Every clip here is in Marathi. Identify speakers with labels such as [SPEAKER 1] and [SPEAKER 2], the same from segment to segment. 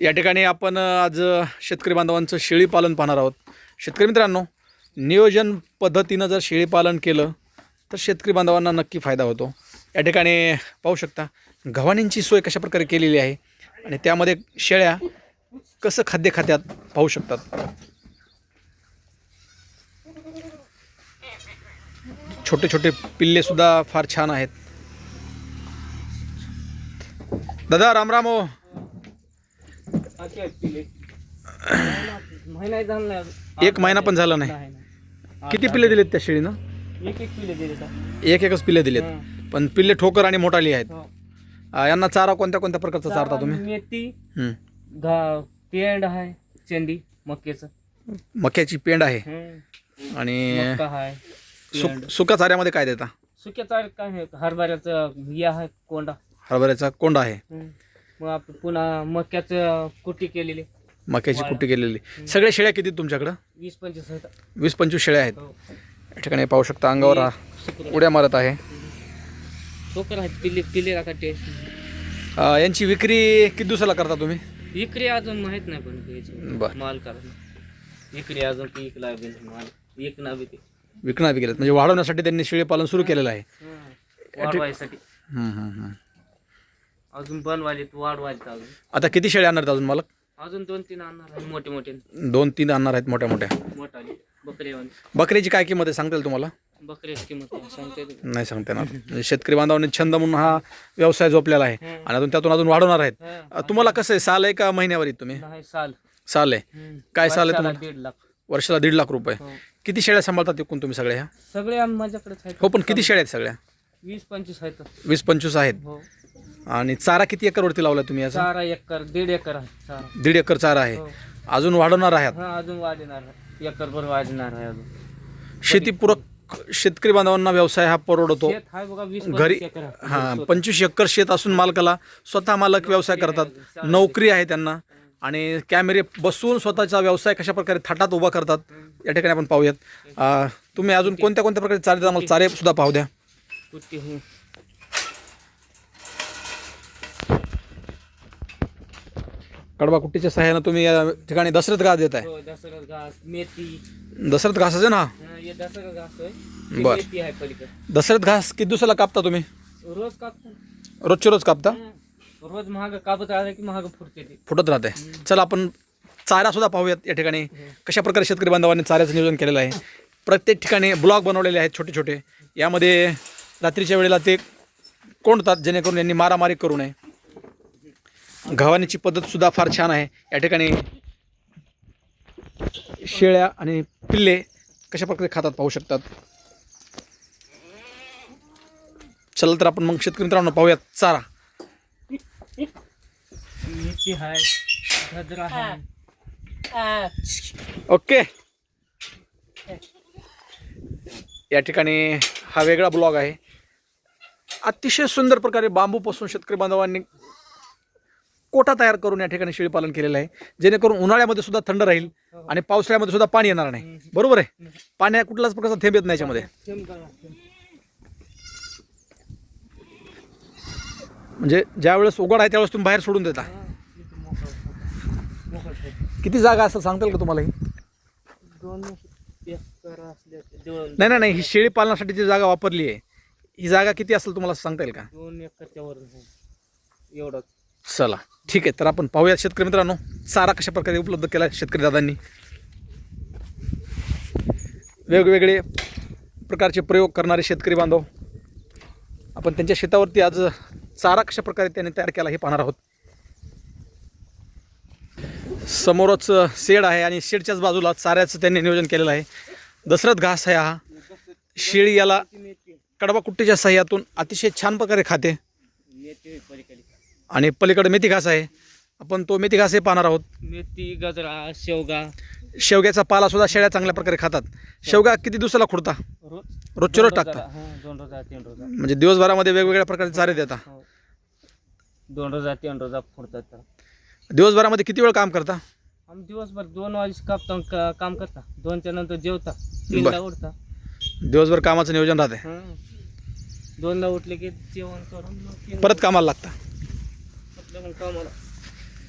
[SPEAKER 1] या ठिकाणी आपण आज शेतकरी बांधवांचं शेळीपालन पाहणार आहोत. शेतकरी मित्रांनो नियोजन पद्धतीनं जर शेळीपालन केलं तर शेतकरी बांधवांना नक्की फायदा होतो. या ठिकाणी पाहू शकता गव्हाणींची सोय कशा प्रकारे केलेली आहे आणि त्यामध्ये शेळ्या कसं खाद्य खात्यात पाहू शकतात. छोटे छोटे पिल्लेसुद्धा फार छान आहेत. दादा रामराम हो.
[SPEAKER 2] महिना झाला नाही
[SPEAKER 1] एक महिना पण झाला नाही. किती पिल्ले दिलेत त्या शेळीनं?
[SPEAKER 2] एक एक पिले दिले?
[SPEAKER 1] एक एकच पिल्ले दिलेत. पण पिल्ले ठोकर आणि मोठाली आहेत.
[SPEAKER 2] हो.
[SPEAKER 1] यांना चारा कोणत्या कोणत्या प्रकारचा चारता तुम्ही?
[SPEAKER 2] मेथी
[SPEAKER 1] हं.
[SPEAKER 2] घा पेंड आहे चेंडी मक्याचं.
[SPEAKER 1] मक्याची पेंड आहे. आणि
[SPEAKER 2] मक्का आहे
[SPEAKER 1] सुक
[SPEAKER 2] पेंड.
[SPEAKER 1] सुका चाऱ्यामध्ये काय देता?
[SPEAKER 2] सुक्याचा काय आहे? हरभऱ्याचं हे आहे कोंडा.
[SPEAKER 1] हरभऱ्याचा कोंडा आहे.
[SPEAKER 2] हं. मग आपण पुन्हा मक्याचं कुट्टी केलेली.
[SPEAKER 1] मक्याची. कुट्टी केलेली. सगळ्या शेळ्या किती आहेत तुमच्याकडं?
[SPEAKER 2] वीस पंचवीस आहेत.
[SPEAKER 1] वीस पंचवीस शेळ्या आहेत.
[SPEAKER 2] हो.
[SPEAKER 1] या ठिकाणी पाहू शकता अंगावर हा
[SPEAKER 2] शुक्र
[SPEAKER 1] उड्या मारत आहे.
[SPEAKER 2] शोकर आहेत
[SPEAKER 1] आ, यांची विक्री किती दिवसाला करता तुम्ही?
[SPEAKER 2] विक्री अजून माहीत नाही पण.
[SPEAKER 1] बर.
[SPEAKER 2] माल करा विक्री अजून ती इकला बी नाही माल बी ते.
[SPEAKER 1] विकणार बी गेलेत. म्हणजे वाढवण्यासाठी त्यांनी शेळीपालन सुरू केलेलं आहे.
[SPEAKER 2] हं. वाढवायसाठी.
[SPEAKER 1] हं, हं, हं.
[SPEAKER 2] अजून बनवायले वाढवायचं अजून.
[SPEAKER 1] आता किती शेळ्या आणणार आहेत अजून मला
[SPEAKER 2] अजून दोन तीन आणणार आहे मोठे मोठे.
[SPEAKER 1] दोन तीन आणणार आहेत मोठ्या मोठ्या.
[SPEAKER 2] मोठाले बकरे
[SPEAKER 1] बकरीची काय किंमत आहे सांगता येईल तुम्हाला?
[SPEAKER 2] किंमत आहे, सांगते ते.
[SPEAKER 1] नाही. सांगता येणार. म्हणजे शेतकरी बांधवांनी छंद म्हणून हा व्यवसाय झोपलेला आहे. आणि अजून त्यातून अजून वाढवणार आहेत.
[SPEAKER 2] हं.
[SPEAKER 1] अ, तुम्हाला कसं आहे? साल आहे का महिन्यावरी तुम्ही?
[SPEAKER 2] नाही साल.
[SPEAKER 1] साल आहे. काय साल आहे
[SPEAKER 2] वर्षाला
[SPEAKER 1] तुम्हाला?
[SPEAKER 2] दीड लाख.
[SPEAKER 1] वर्षाला दीड लाख रुपये.
[SPEAKER 2] हो.
[SPEAKER 1] किती शेळ्या सांभाळतात एकूण तुम्ही सगळ्या? ह्या
[SPEAKER 2] सगळे आम्ही माझ्याकडेच आहेत.
[SPEAKER 1] हो पण किती शेळ्या आहेत सगळ्या?
[SPEAKER 2] वीस पंचवीस आहेत.
[SPEAKER 1] वीस पंचवीस आहेत.
[SPEAKER 2] हो.
[SPEAKER 1] आणि चारा किती एकरवरती लावला तुम्ही याचा?
[SPEAKER 2] चारा एकर दीड एकर आहे चारा.
[SPEAKER 1] दीड एकर चारा आहे.
[SPEAKER 2] हो.
[SPEAKER 1] अजून वाढवणार आहात?
[SPEAKER 2] हा अजून वाढणार आहे. वाढणार आहे अजून.
[SPEAKER 1] शेतीपूरक शेतकरी बांधवांना व्यवसाय हा परवडतो.
[SPEAKER 2] शेत आहे बघा वीस
[SPEAKER 1] घरी
[SPEAKER 2] पंचवीस एकर आहे.
[SPEAKER 1] हां पंचवीस एकर शेत असून मालकाला स्वतः मालक व्यवसाय करतात. नोकरी आहे त्यांना. आणि कॅमेरे बसून स्वतःचा व्यवसाय कशा प्रकारे थाटात उभा करतात या ठिकाणी आपण पाहूयात. तुम्ही अजून कोणत्या कोणत्या प्रकारे चारे? मला चारे सुद्धा पाहू द्या.
[SPEAKER 2] हो.
[SPEAKER 1] कडबा कुट्टीच्या सहाय्यानं तुम्ही या ठिकाणी दशरथ घास देत आहे
[SPEAKER 2] हो घास मेथी.
[SPEAKER 1] दशरथ घास आहे ना? हा?
[SPEAKER 2] हा, हे घास आहे ही
[SPEAKER 1] बर.
[SPEAKER 2] मेथी आहे पलीकडे.
[SPEAKER 1] दशरथ घास किती दिवसाला कापता तुम्ही?
[SPEAKER 2] रोज कापतो.
[SPEAKER 1] रोजचे रोज कापता?
[SPEAKER 2] हा. रोज महाग कापत आलं की महाग फुटते ते.
[SPEAKER 1] फुटत राहते. चला आपण चारा सुद्धा पाहूयात या ठिकाणी. कशा प्रकारे शेतकरी बांधवांनी चाऱ्याचं नियोजन केलेलं आहे. प्रत्येक ठिकाणी ब्लॉक बनवलेले आहेत छोटे छोटे यामध्ये रात्रीच्या वेळेला ते कोंडतात जेणेकरून यांनी मारामारी करू नये. गव्हाणीची पद्धत सुद्धा फार छान आहे. या ठिकाणी शेळ्या आणि पिल्ले कशा प्रकारे खातात पाहू शकतात. चला तर आपण मग शेतकरी मित्रांनो पाहूयात. चारा. ओके. या ठिकाणी हा वेगळा ब्लॉग आहे. अतिशय सुंदर प्रकारे बांबूपासून शेतकरी बांधवांनी कोटा तयार करून या ठिकाणी शेळीपालन केलेलं आहे. जेणेकरून उन्हाळ्यामध्ये सुद्धा थंड राहील आणि पावसाळ्यामध्ये सुद्धा पाणी येणार नाही. बरोबर आहे? पाण्या कुठलाच प्रकारचा थेंब येत नाही याच्यामध्ये. म्हणजे ज्या वेळेस उघड आहे त्यावेळेस तुम्ही बाहेर सोडून देता.
[SPEAKER 2] हा.
[SPEAKER 1] किती जागा असं सांगता येईल का तुम्हाला ही?
[SPEAKER 2] एकर
[SPEAKER 1] नाही नाही नाही ही शेळी पालनासाठी जी जागा वापरली आहे ही जागा किती असेल तुम्हाला सांगता येईल का?
[SPEAKER 2] दोन एकरच्या वर एवढंच.
[SPEAKER 1] चला ठीक आहे तर आपण पाहूया शेतकरी मित्रांनो चारा कशा प्रकारे उपलब्ध केला आहे शेतकरी दादांनी. वेगवेगळे प्रकारचे प्रयोग करणारे शेतकरी बांधव. आपण त्यांच्या शेतावरती आज चारा कशा प्रकारे त्यांनी तयार केला हे पाहणार आहोत. समोरच शेड आहे आणि शेडच्याच बाजूला चाऱ्याचं त्यांनी नियोजन केलेलं आहे. दशरथ घास आहे हा. शेळी याला कडबा कुट्टीच्या सहाय्यातून अतिशय छान प्रकारे खाते. आणि पलीकडे मेथी घास आहे. आपण तो मेथी घास हे पाहणार आहोत.
[SPEAKER 2] मेथी गजरा शेवगा.
[SPEAKER 1] शेवग्याचा पाला सुद्धा शेळ्या चांगल्या प्रकारे खातात. शेवगा किती दिवसाला खुडता
[SPEAKER 2] रोज
[SPEAKER 1] रोजच्या रोज टाकता.
[SPEAKER 2] दोन रोजा तीन रोजा
[SPEAKER 1] म्हणजे दिवसभरामध्ये वेगवेगळ्या प्रकारचे चारे देता.
[SPEAKER 2] हो. दोन रोजा तीन रोजा फोडतात
[SPEAKER 1] दिवसभरामध्ये किती वेळ काम करता?
[SPEAKER 2] आम्ही दिवसभर दोन वाजेस कापता का- काम करता. दोनच्या नंतर जेवता. तीनला उठता.
[SPEAKER 1] दिवसभर कामाचं नियोजन राहते.
[SPEAKER 2] हं. दोनला उठले की जेवण करून मग तीन
[SPEAKER 1] परत कामाला लागता.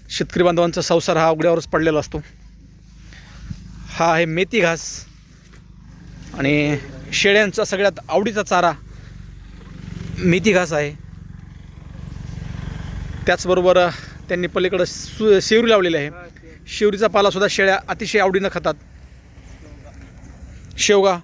[SPEAKER 1] शेतकरी बांधवांचा संसार हा उघड्यावरच पडलेला असतो. हा आहे मेथी घास आणि शेळ्यांचा सगळ्यात आवडीचा चारा मेथी घास आहे. त्याचबरोबर त्यांनी पलीकडं सु शेवरी लावलेली आहे. शेवरीचा पालासुद्धा शेळ्या अतिशय आवडीनं खातात. शेवगा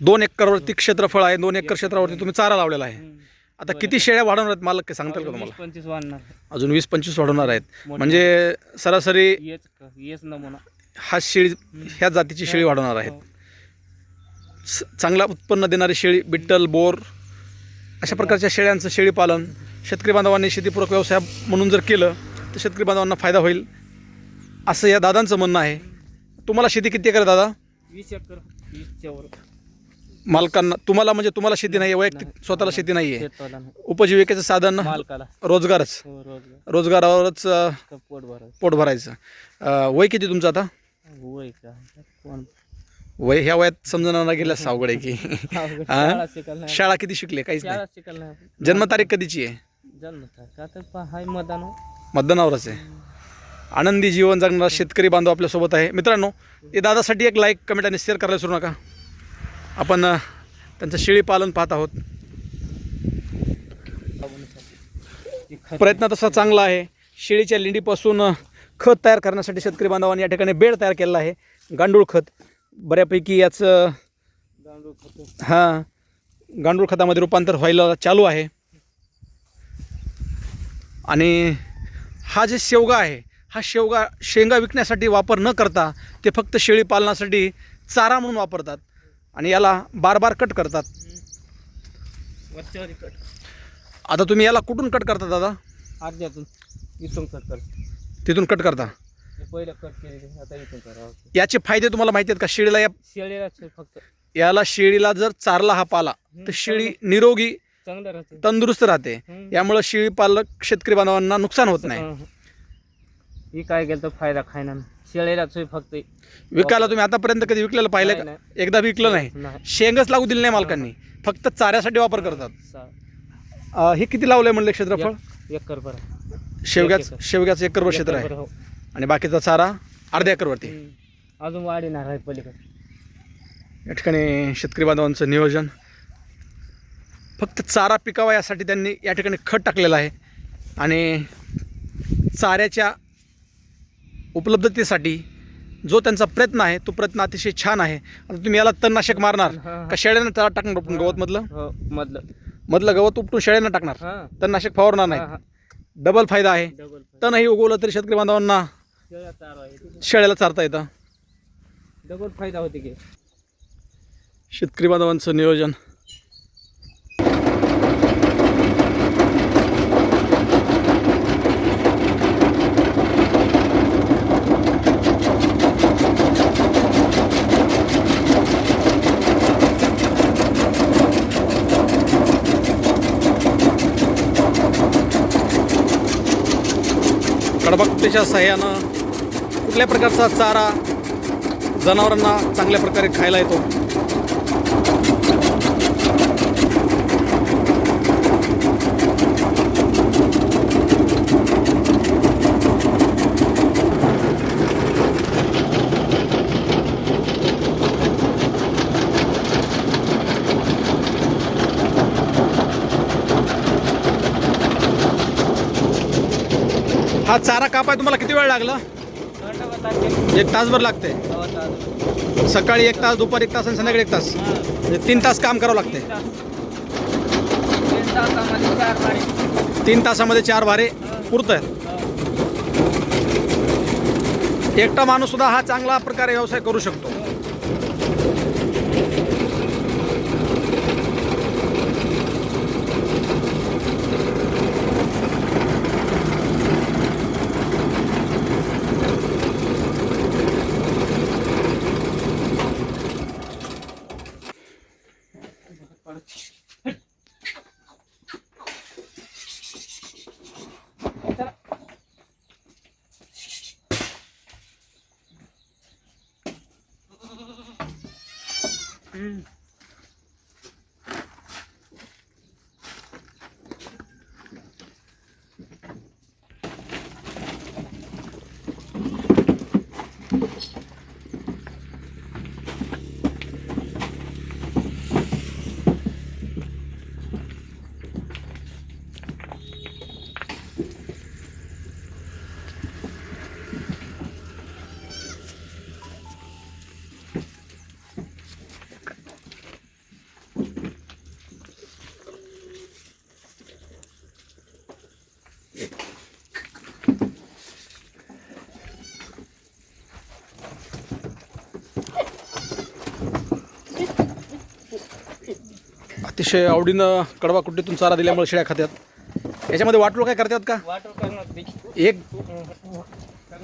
[SPEAKER 1] दोन एकरवरती क्षेत्रफळ आहे दोन एकर क्षेत्रावरती तुम्ही चारा लावलेला आहे. आता किती शेळ्या वाढवणार आहेत मला काय सांगताल का तुम्हाला?
[SPEAKER 2] वीस पंचवीस वाढणार
[SPEAKER 1] अजून वीस पंचवीस वाढवणार आहेत. म्हणजे सरासरी
[SPEAKER 2] नमुना.
[SPEAKER 1] हा शेळी ह्या जातीची शेळी वाढवणार आहेत.
[SPEAKER 2] हो.
[SPEAKER 1] स- चांगला उत्पन्न देणारी शेळी बिट्टल बोर अशा प्रकारच्या शेळ्यांचं शेळीपालन शेतकरी बांधवांनी शेतीपूरक व्यवसाय म्हणून जर केलं तर शेतकरी बांधवांना फायदा होईल. असं या दादांचं म्हणणं आहे. तुम्हाला शेती किती एकर आहे दादा?
[SPEAKER 2] वीस एकर वीसच्या वर
[SPEAKER 1] मालकांना तुम्हाला म्हणजे तुम्हाला शेती नाही आहे वैयक्तिक स्वतःला शेती नाही आहे
[SPEAKER 2] शेतवाला नाही.
[SPEAKER 1] उपजीविकेचं साधन
[SPEAKER 2] मालकाला.
[SPEAKER 1] रोजगारच.
[SPEAKER 2] हो रोजगार.
[SPEAKER 1] रोजगारावरच अं,
[SPEAKER 2] का पोट भरायचं.
[SPEAKER 1] पोट भरायचं. अं, वय किती तुमचं आता?
[SPEAKER 2] वय का? कोण?
[SPEAKER 1] वय ह्या वयात समजणार गेल्यास अवघड आहे की. हा?
[SPEAKER 2] शाळा शिकायला नाही.
[SPEAKER 1] शाळा किती शिकले काहीच
[SPEAKER 2] शाळा
[SPEAKER 1] नाही
[SPEAKER 2] शिकायला नाही. आपण.
[SPEAKER 1] जन्मतारीख कधीची आहे?
[SPEAKER 2] जन्म का तर पहा, हाय मतदान.
[SPEAKER 1] मतदानावरच आहे. आनंदी जीवन जगणारा शेतकरी बांधव आपल्यासोबत आहे. मित्रांनो हे दादासाठी एक लाईक कमेंट आणि शेअर करायला विसरू नका. आपण त्यांचं शेळी पालन पाहत आहोत. प्रयत्न तसा चांगला आहे. शेळीच्या लेंडीपासून खत तयार करण्यासाठी शेतकरी बांधवांनी या ठिकाणी बेड तयार केलेला आहे. गांडूळ खत. बऱ्यापैकी याचं
[SPEAKER 2] गांडूळ खत.
[SPEAKER 1] हां गांडूळ खतामध्ये रूपांतर व्हायला चालू आहे. आणि हा जे शेवगा आहे हा शेवगा शेंगा विकण्यासाठी वापर न करता ते फक्त शेळी पालनासाठी चारा म्हणून वापरतात. आणि याला बार बार कट करतात.
[SPEAKER 2] वरच्यावर कट
[SPEAKER 1] आता तुम्ही याला कुठून कट करता दादा?
[SPEAKER 2] अर्ध्यातून इथून कट कर
[SPEAKER 1] तिथून कट करता?
[SPEAKER 2] पहिलं कट केले आता इथून करावं
[SPEAKER 1] याचे फायदे तुम्हाला माहिती आहेत का? शेळीला या
[SPEAKER 2] शेळीला फक्त.
[SPEAKER 1] याला शेळीला जर चारला हा पाला तर शेळी निरोगी
[SPEAKER 2] चांगलं राहते.
[SPEAKER 1] तंदुरुस्त राहते.
[SPEAKER 2] हम्म.
[SPEAKER 1] यामुळं शेळी पालक शेतकरी बांधवांना नुकसान होत नाही.
[SPEAKER 2] ही काय केलं तर फायदा खायना. शेळीला फक्त.
[SPEAKER 1] विकायला तुम्ही आतापर्यंत कधी विकलेलं पाहिलं
[SPEAKER 2] नाही,
[SPEAKER 1] का? एकदा विकलं नाही.
[SPEAKER 2] नाही
[SPEAKER 1] शेंगच लागू दिली नाही मालकांनी. फक्त चाऱ्यासाठी वापर करतात.
[SPEAKER 2] सा-
[SPEAKER 1] अं, हे किती लावलंय म्हणलं क्षेत्रफळ?
[SPEAKER 2] एक- एकर बरं
[SPEAKER 1] शेवग्याच
[SPEAKER 2] एकर.
[SPEAKER 1] शेवग्याचं क्षेत्र आहे.
[SPEAKER 2] हो.
[SPEAKER 1] आणि बाकीचा चारा अर्ध्या एकरवरती
[SPEAKER 2] हं. अजून वाढीणार आहे पलीकडे.
[SPEAKER 1] या ठिकाणी शेतकरी बांधवांचं नियोजन. फक्त चारा पिकावा यासाठी त्यांनी या ठिकाणी खत टाकलेलं आहे. आणि चाऱ्याच्या उपलब्धतेसाठी जो त्यांचा प्रयत्न आहे तो प्रयत्न अतिशय छान आहे. आता तुम्ही याला तणनाशक मारणार. का शेळ्यानं चारा टाकणार उपटून गवतमधलं
[SPEAKER 2] हो मधलं.
[SPEAKER 1] मधलं गवत उपटून शेळ्यानं टाकणार.
[SPEAKER 2] हा.
[SPEAKER 1] तणनाशक फवारणार नाही. डबल फायदा आहे.
[SPEAKER 2] डबल
[SPEAKER 1] तणही उगवलं तरी शेतकरी बांधवांना. शेळ्याला चारता येतं.
[SPEAKER 2] डबल फायदा होते की.
[SPEAKER 1] शेतकरी बांधवांचं नियोजन. कडबाकुटीच्या सहाय्यानं कुठल्या प्रकारचा चारा जनावरांना चांगल्या प्रकारे खायला येतो? हा चारा कापाय तुम्हाला किती वेळ लागला? एक तासभर लागते. सकाळी एक तास दुपारी एक तास आणि संध्याकाळी एक तास. म्हणजे तीन तास काम करावं लागते.
[SPEAKER 2] तीन तासामध्ये चार
[SPEAKER 1] तीन तासामध्ये चार भारे पुरत आहेत. एकटा माणूस सुद्धा हा चांगला प्रकारे व्यवसाय करू शकतो. 嗯。अतिशय आवडीनं कडवा कुट्टीतून चारा दिल्यामुळे शेळ्या खात्यात याच्यामध्ये वाटोळ काय करतात का. एक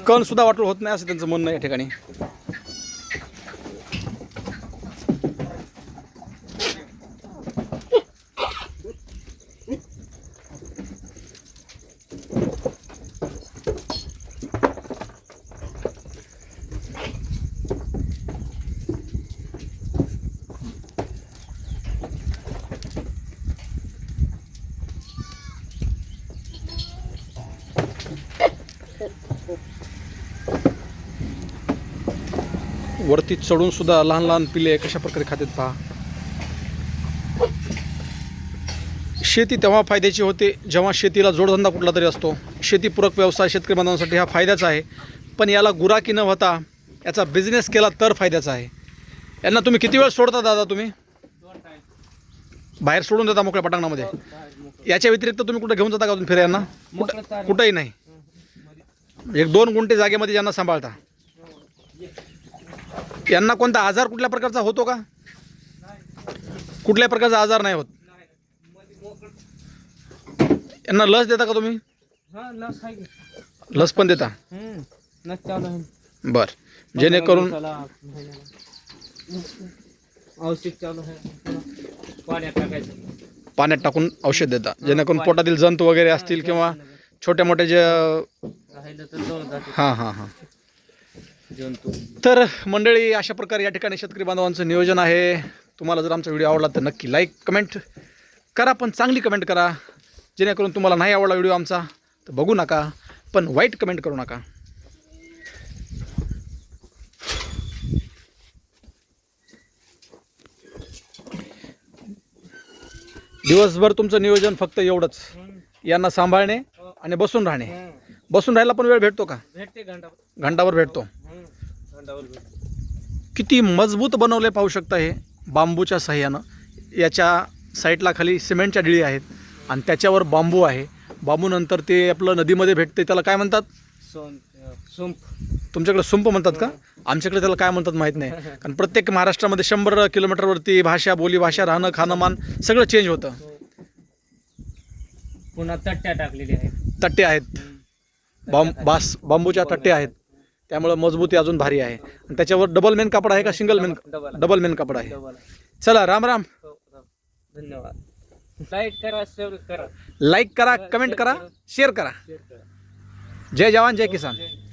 [SPEAKER 1] कण सुद्धा वाटोळ होत नाही असं त्यांचं म्हणणं या ठिकाणी वरती चढून सुद्धा लहान लहान पिले कशा प्रकारे खातात पहा. शेती तेव्हा फायद्याची होते जेव्हा शेतीला जोडधंदा कुठला तरी असतो. शेतीपूरक व्यवसाय शेतकरी बांधवांसाठी हा फायद्याचा आहे. पण याला गुराकी न होता याचा बिझनेस केला तर फायद्याचा आहे. यांना तुम्ही किती वेळ सोडता दादा तुम्ही? बाहेर सोडून देता मोकळ्या पटांगणामध्ये. याच्या व्यतिरिक्त तुम्ही कुठं घेऊन जाता का अजून फिरायला
[SPEAKER 2] मोकळं
[SPEAKER 1] कुठंही नाही. एक दोन गुंठे जागेमध्ये ज्यांना सांभाळता. यांना कोणता आजार कुठल्या प्रकारचा होतो का? कुठल्या प्रकारचा आजार नाही होत. यांना लस देता का तुम्ही?
[SPEAKER 2] हा लस
[SPEAKER 1] पण देता? बर. जेणेकरून
[SPEAKER 2] पाण्यात
[SPEAKER 1] टाकून औषध देता. जेणेकरून पोटातील जंतू वगैरे असतील किंवा छोट्या मोठ्या जे हां हां हां.
[SPEAKER 2] जंतू
[SPEAKER 1] तर मंडळी अशा प्रकारे या ठिकाणी शेतकरी बांधवांचं नियोजन आहे. तुम्हाला जर आमचा व्हिडिओ आवडला तर नक्की लाईक कमेंट करा पण चांगली कमेंट करा. जेणेकरून तुम्हाला नाही आवडला व्हिडिओ आमचा तर बघू नका पण वाईट कमेंट करू नका. दिवसभर तुमचं नियोजन फक्त एवढंच. यांना सांभाळणे आणि बसून राहणे. बसून राहायला पण वेळ भेटतो का?
[SPEAKER 2] भेटते
[SPEAKER 1] घंटाभर
[SPEAKER 2] भेटते.
[SPEAKER 1] किती मजबूत बनवले पाहू शकता हे बांबूच्या साह्यानं याच्या साईडला खाली सिमेंटच्या डिळी आहेत आणि त्याच्यावर बांबू आहे. बांबूनंतर ते आपलं नदीमध्ये भेटते त्याला काय म्हणतात?
[SPEAKER 2] सोन सुंप
[SPEAKER 1] तुमच्याकडे सुंप म्हणतात का? आमच्याकडे त्याला काय म्हणतात माहीत नाही. कारण प्रत्येक महाराष्ट्रामध्ये शंभर किलोमीटरवरती भाषा बोली भाषा राहणं खाणंमान सगळं चेंज होतं.
[SPEAKER 2] पुन्हा तट्ट्या टाकलेल्या आहेत.
[SPEAKER 1] तट्टे आहेत. बांब बास बांबूच्या तट्टे आहेत. त्यामुळं मजबूती अजून भारी आहे. आणि त्याच्यावर डबल मेन कापड आहे का single main
[SPEAKER 2] double
[SPEAKER 1] double main कापड आहे.
[SPEAKER 2] डबल
[SPEAKER 1] चला राम राम.
[SPEAKER 2] हो, हो. धन्यवाद. लाईक करा शेअर करा.
[SPEAKER 1] लाईक करा कमेंट करा शेअर करा.
[SPEAKER 2] शेअर करा.
[SPEAKER 1] जय जवान जय किसान.
[SPEAKER 2] जय-